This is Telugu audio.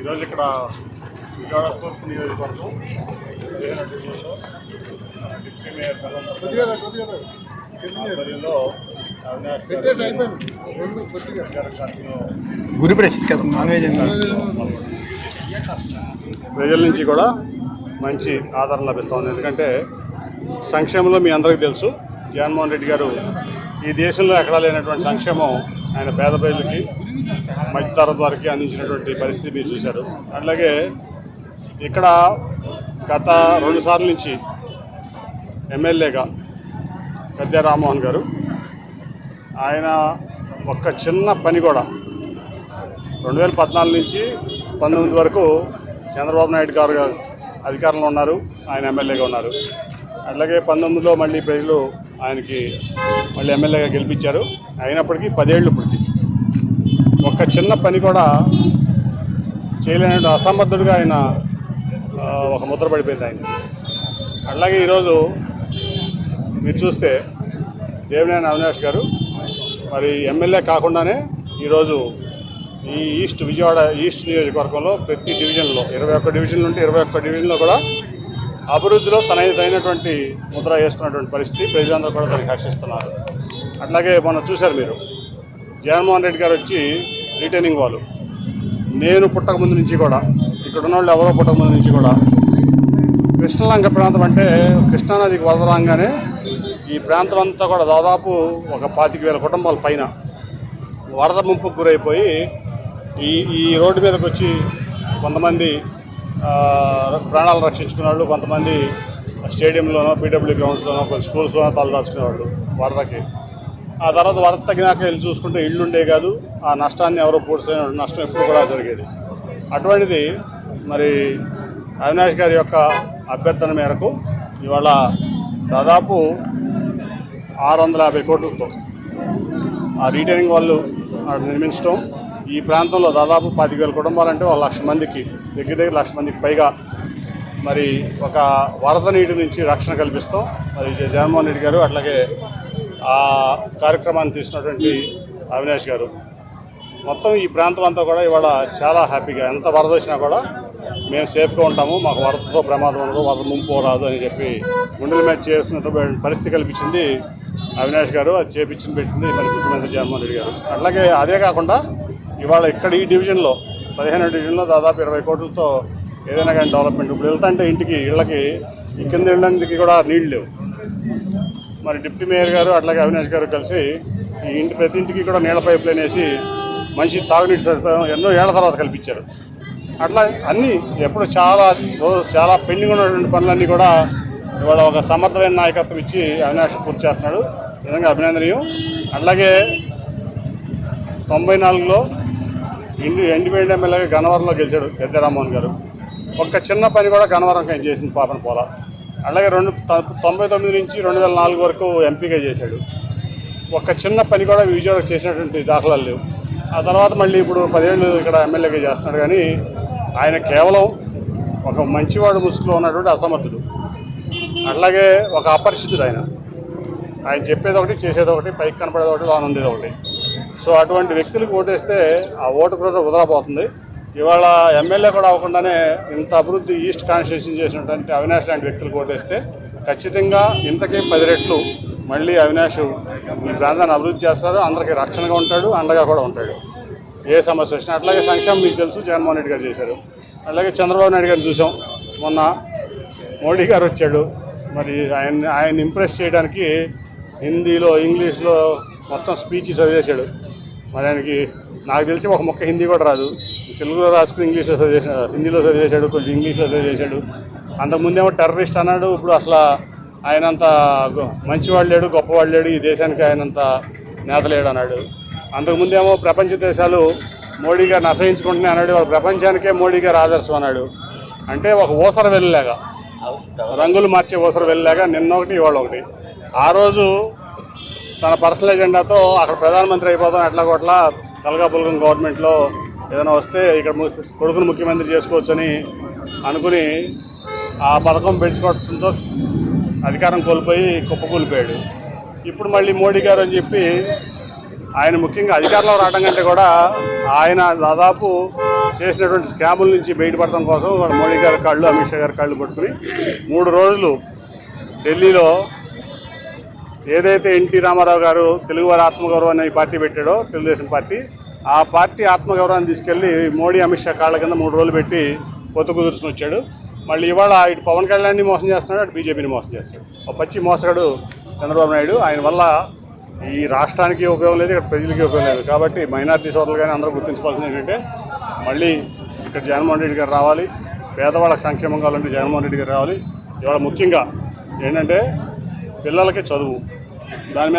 ఈరోజు ఇక్కడ విజయవాడ తూర్పు నియోజకవర్గం డిప్యూటీ మేయర్. ఆధ్వర్యంలో గారు ప్రజల నుంచి కూడా మంచి ఆదరణ లభిస్తోంది ఎందుకంటే సంక్షేమంలో మీ అందరికీ తెలుసు జగన్మోహన్ రెడ్డి గారు ఈ దేశంలో ఎక్కడా లేనటువంటి సంక్షేమం ఆయన పేద ప్రజలకి మధ్యతరగతి వారికి అందించినటువంటి పరిస్థితి మీరు చూశారు. అట్లాగే ఇక్కడ గత రెండు సార్ల నుంచి ఎమ్మెల్యేగా గద్దె రామ్మోహన్ గారు ఆయన ఒక్క చిన్న పని కూడా రెండు వేల పద్నాలుగు నుంచి పంతొమ్మిది వరకు చంద్రబాబు నాయుడు గారు గారు అధికారంలో ఉన్నారు ఆయన ఎమ్మెల్యేగా ఉన్నారు. అట్లాగే పంతొమ్మిదిలో మళ్ళీ ప్రజలు ఆయనకి మళ్ళీ ఎమ్మెల్యేగా గెలిపించారు. అయినప్పటికీ పదేళ్ళు ఇప్పటికి ఒక్క చిన్న పని కూడా చేయలేని అసమర్థుడిగా ఆయన ఒక ముద్ర పడిపోయింది ఆయన అలాగే ఈరోజు మీరు చూస్తే దేవినేని అవినాష్ గారు మరి ఎమ్మెల్యే కాకుండానే ఈరోజు ఈ ఈస్ట్ విజయవాడ ఈస్ట్ నియోజకవర్గంలో ప్రతి డివిజన్లో ఇరవై ఒక్క డివిజన్ నుండి ఇరవై ఒక్క డివిజన్లో కూడా అభివృద్ధిలో తనదైనటువంటి ముద్ర వేస్తున్నటువంటి పరిస్థితి ప్రజలందరూ కూడా దానికి హర్షిస్తున్నారు. అట్లాగే మనం చూశారు మీరు జగన్మోహన్ రెడ్డి గారు వచ్చి రిటైనింగ్ వాళ్ళు. నేను పుట్టక ముందు నుంచి కూడా ఇక్కడ ఉన్న వాళ్ళు ఎవరో పుట్టక ముందు నుంచి కూడా కృష్ణలంక ప్రాంతం అంటే కృష్ణానదికి వరద ఈ ప్రాంతం అంతా కూడా దాదాపు ఒక పాతిక వేల కుటుంబాల పైన వరద ముంపుకు గురైపోయి ఈ ఈ రోడ్డు మీదకి వచ్చి కొంతమంది ప్రాణాలు రక్షించుకునే వాళ్ళు కొంతమంది స్టేడియంలోనో పీడబ్ల్యూ గ్రౌండ్స్లోనో కొన్ని స్కూల్స్లోనో తలదాచుకునే వాళ్ళు వరదకి. ఆ తర్వాత వరద తగ్గినాక వెళ్ళి చూసుకుంటే ఇళ్ళు ఉండే కాదు ఆ నష్టాన్ని ఎవరో పూడ్చలేని నష్టం ఎప్పుడు కూడా జరిగేది. అటువంటిది మరి అవినాష్ గారి యొక్క అభ్యర్థన మేరకు ఇవాళ దాదాపు ఆరు వందల యాభై కోట్లతో ఆ రీటైనింగ్ వాళ్ళు నిర్మించడం ఈ ప్రాంతంలో దాదాపు పాతిక కుటుంబాలు కుటుంబాలంటే ఒక లక్ష మందికి దగ్గర దగ్గర లక్ష మందికి పైగా మరి ఒక వరద నీటి నుంచి రక్షణ కల్పిస్తాం. మరి జగన్మోహన్ రెడ్డి గారు అట్లాగే ఆ కార్యక్రమాన్ని తీసినటువంటి అవినాష్ గారు. మొత్తం ఈ ప్రాంతం అంతా కూడా ఇవాళ చాలా హ్యాపీగా ఎంత వరద వచ్చినా కూడా మేము సేఫ్గా ఉంటాము. మాకు వరదతో ప్రమాదం ఉండదు వరద ముంపు రాదు అని చెప్పి గుండెల మ్యాచ్ చేస్తున్న పరిస్థితి కల్పించింది అవినాష్ గారు. అది చేపించింది పెట్టింది మరి ముఖ్యమంత్రి జగన్మోహన్ రెడ్డి గారు. అట్లాగే అదే కాకుండా ఇవాళ ఇక్కడ ఈ డివిజన్లో పదిహేను డివిజన్లో దాదాపు ఇరవై కోట్లతో ఏదైనా కానీ డెవలప్మెంట్. ఇప్పుడు వెళ్తుంటే ఇంటికి ఇళ్ళకి కింద వెళ్ళడానికి కూడా నీళ్ళు లేవు. మరి డిప్యూటీ మేయర్ గారు అట్లాగే అవినాష్ గారు కలిసి ఈ ఇంటి ప్రతి ఇంటికి కూడా నీళ్ళ పైప్ లైన్ వేసి మంచి తాగునీటి సదుపాయం ఎన్నో ఏళ్ళ తర్వాత కల్పించారు. అట్లా అన్నీ ఎప్పుడు చాలా రోజు చాలా పెండింగ్ ఉన్నటువంటి పనులన్నీ కూడా ఇవాళ ఒక సమర్థమైన నాయకత్వం ఇచ్చి అవినాష్ పూర్తి చేస్తున్నాడు. నిజంగా అభినందనీయం. అట్లాగే తొంభై నాలుగులో ఇండి ఇండిపెండెంట్ ఎమ్మెల్యేగా గన్నవరంలో గెలిచాడు గద్దె గారు. ఒక్క చిన్న పని కూడా గన్నవరంకి ఆయన చేసింది పాపన పోల. అలాగే రెండు తొంభై తొమ్మిది నుంచి రెండు వేల నాలుగు వరకు ఎంపీగా చేశాడు. ఒక్క చిన్న పని కూడా విజయవాడకు చేసినటువంటి దాఖలాలు లేవు. ఆ తర్వాత మళ్ళీ ఇప్పుడు పదేళ్ళు ఇక్కడ ఎమ్మెల్యేగా చేస్తున్నాడు కానీ ఆయన కేవలం ఒక మంచివాడు ముసుగులో ఉన్నటువంటి అసమర్థుడు. అట్లాగే ఒక అపరిచితుడు ఆయన. ఆయన చెప్పేది ఒకటి చేసేది ఒకటి పైకి కనపడేది ఒకటి వాన ఉండేది ఒకటి. సో అటువంటి వ్యక్తులకు ఓటేస్తే ఆ ఓటు కూడా వదలపోతుంది ఇవాళ ఎమ్మెల్యే కూడా అవ్వకుండానే ఇంత అభివృద్ధి ఈస్ట్ కాన్స్టిట్యూషన్ చేసినటువంటి అవినాష్ లాంటి వ్యక్తులకు ఓటేస్తే ఖచ్చితంగా ఇంతకీ పది రెట్లు మళ్ళీ అవినాష్ ఈ ప్రాంతాన్ని అభివృద్ధి చేస్తారు అందరికీ రక్షణగా ఉంటాడు అండగా కూడా ఉంటాడు. ఏ సమస్య వచ్చినా అట్లాగే సంక్షేమం మీకు తెలుసు జగన్మోహన్ రెడ్డి గారు చేశారు. అలాగే చంద్రబాబు నాయుడు గారిని చూసాం. మొన్న మోడీ గారు వచ్చాడు. మరి ఆయన ఆయన ఇంప్రెస్ చేయడానికి హిందీలో ఇంగ్లీష్లో మొత్తం స్పీచ్ చదివేశాడు మరి ఆయనకి నాకు తెలిసి ఒక మొక్క హిందీ కూడా రాదు. తెలుగులో రాసుకుని ఇంగ్లీష్లో చదివేసాడు హిందీలో చదివేశాడు కొంచెం ఇంగ్లీష్లో చదివేశాడు అంతకుముందేమో టెర్రరిస్ట్ అన్నాడు ఇప్పుడు అసలు ఆయనంత గొ- మంచివాడు లేడు గొప్పవాడు లేడు ఈ దేశానికి ఆయనంత నేత లేడు అన్నాడు. అంతకుముందేమో ప్రపంచ దేశాలు మోడీ గారిని అన్నాడు వాళ్ళ ప్రపంచానికే మోడీ గారు ఆదర్శం అన్నాడు. అంటే ఒక ఊసర వెళ్ళలేక రంగులు మార్చే ఊసర వెళ్ళలేక నిన్న ఒకటి ఇవాళ ఒకటి. ఆ రోజు తన పర్సనల్ ఎజెండాతో అక్కడ ప్రధానమంత్రి అయిపోతాం ఎట్లా కొట్లా కలగాపులగం గవర్నమెంట్లో ఏదైనా వస్తే ఇక్కడ కొడుకును ముఖ్యమంత్రి చేసుకోవచ్చని అనుకుని ఆ పథకం పెంచుకోవడంతో అధికారం కోల్పోయి కుప్పకూలిపోయాడు ఇప్పుడు మళ్ళీ మోడీ గారు అని చెప్పి ఆయన ముఖ్యంగా అధికారంలో రావడం కంటే కూడా ఆయన దాదాపు చేసినటువంటి స్కాముల నుంచి బయటపడటం కోసం మోడీ గారి కాళ్ళు అమిత్ షా గారి కాళ్ళు పట్టుకుని మూడు రోజులు ఢిల్లీలో ఏదైతే ఎన్టీ రామారావు గారు తెలుగువారి ఆత్మగౌరవం అనే ఈ పార్టీ పెట్టాడో తెలుగుదేశం పార్టీ ఆ పార్టీ ఆత్మగౌరవాన్ని తీసుకెళ్ళి మోడీ అమిత్ షా కాళ్ళ కింద మూడు రోజులు పెట్టి పొత్తు కుదుర్చుని వచ్చాడు. మళ్ళీ ఇవాళ ఇటు పవన్ కళ్యాణ్ని మోసం చేస్తున్నాడు అటు బీజేపీని మోసం చేస్తాడు ఒక పచ్చి మోసగాడు చంద్రబాబు నాయుడు. ఆయన వల్ల ఈ రాష్ట్రానికి ఉపయోగం లేదు ఇక్కడ ప్రజలకి ఉపయోగం లేదు. కాబట్టి మైనార్టీ సోదరులు కానీ అందరూ గుర్తుంచుకోవాల్సింది ఏంటంటే మళ్ళీ ఇక్కడ జగన్మోహన్ రెడ్డి గారు రావాలి. పేదవాళ్ళకి సంక్షేమం కావాలంటే జగన్మోహన్ రెడ్డి గారు రావాలి. ఇవాళ ముఖ్యంగా ఏంటంటే పిల్లలకి చదువు. దాని